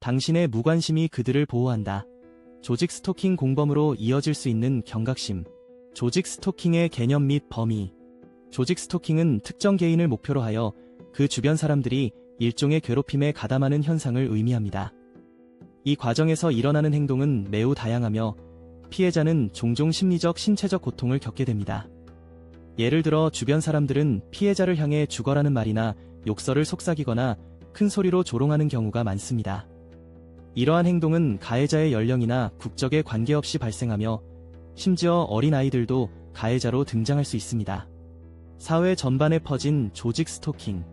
당신의 무관심이 그들을 보호한다. 조직 스토킹 공범으로 이어질 수 있는 경각심. 조직 스토킹의 개념 및 범위. 조직 스토킹은 특정 개인을 목표로 하여 그 주변 사람들이 일종의 괴롭힘에 가담하는 현상을 의미합니다. 이 과정에서 일어나는 행동은 매우 다양하며 피해자는 종종 심리적, 신체적 고통을 겪게 됩니다. 예를 들어 주변 사람들은 피해자를 향해 죽어라는 말이나 욕설을 속삭이거나 큰 소리로 조롱하는 경우가 많습니다. 이러한 행동은 가해자의 연령이나 국적에 관계없이 발생하며 심지어 어린 아이들도 가해자로 등장할 수 있습니다. 사회 전반에 퍼진 조직 스토킹.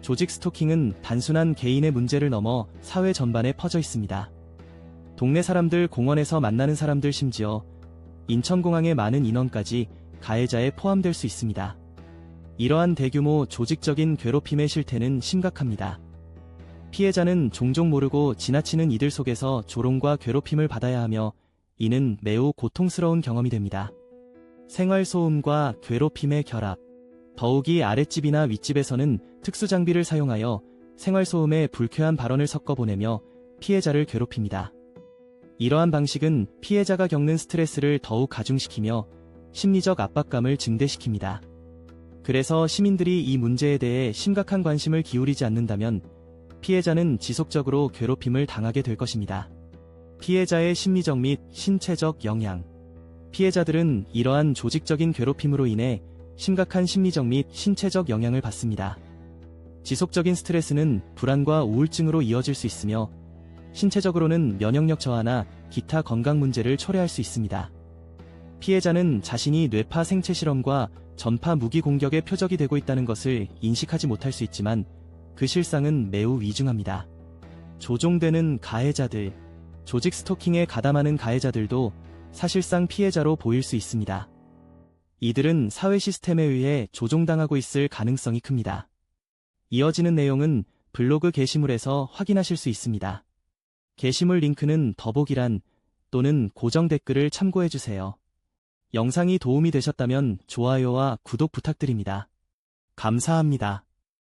조직 스토킹은 단순한 개인의 문제를 넘어 사회 전반에 퍼져 있습니다. 동네 사람들 공원에서 만나는 사람들 심지어 인천공항의 많은 인원까지 가해자에 포함될 수 있습니다. 이러한 대규모 조직적인 괴롭힘의 실태는 심각합니다. 피해자는 종종 모르고 지나치는 이들 속에서 조롱과 괴롭힘을 받아야 하며 이는 매우 고통스러운 경험이 됩니다. 생활소음과 괴롭힘의 결합. 더욱이 아랫집이나 윗집에서는 특수장비를 사용하여 생활소음에 불쾌한 발언을 섞어 보내며 피해자를 괴롭힙니다. 이러한 방식은 피해자가 겪는 스트레스를 더욱 가중시키며 심리적 압박감을 증대시킵니다. 그래서 시민들이 이 문제에 대해 심각한 관심을 기울이지 않는다면 피해자는 지속적으로 괴롭힘을 당하게 될 것입니다. 피해자의 심리적 및 신체적 영향. 피해자들은 이러한 조직적인 괴롭힘으로 인해 심각한 심리적 및 신체적 영향을 받습니다. 지속적인 스트레스는 불안과 우울증으로 이어질 수 있으며 신체적으로는 면역력 저하나 기타 건강 문제를 초래할 수 있습니다. 피해자는 자신이 뇌파 생체 실험과 전파 무기 공격의 표적이 되고 있다는 것을 인식하지 못할 수 있지만 그 실상은 매우 위중합니다. 조종되는 가해자들, 조직 스토킹에 가담하는 가해자들도 사실상 피해자로 보일 수 있습니다. 이들은 사회 시스템에 의해 조종당하고 있을 가능성이 큽니다. 이어지는 내용은 블로그 게시물에서 확인하실 수 있습니다. 게시물 링크는 더보기란 또는 고정 댓글을 참고해주세요. 영상이 도움이 되셨다면 좋아요와 구독 부탁드립니다. 감사합니다.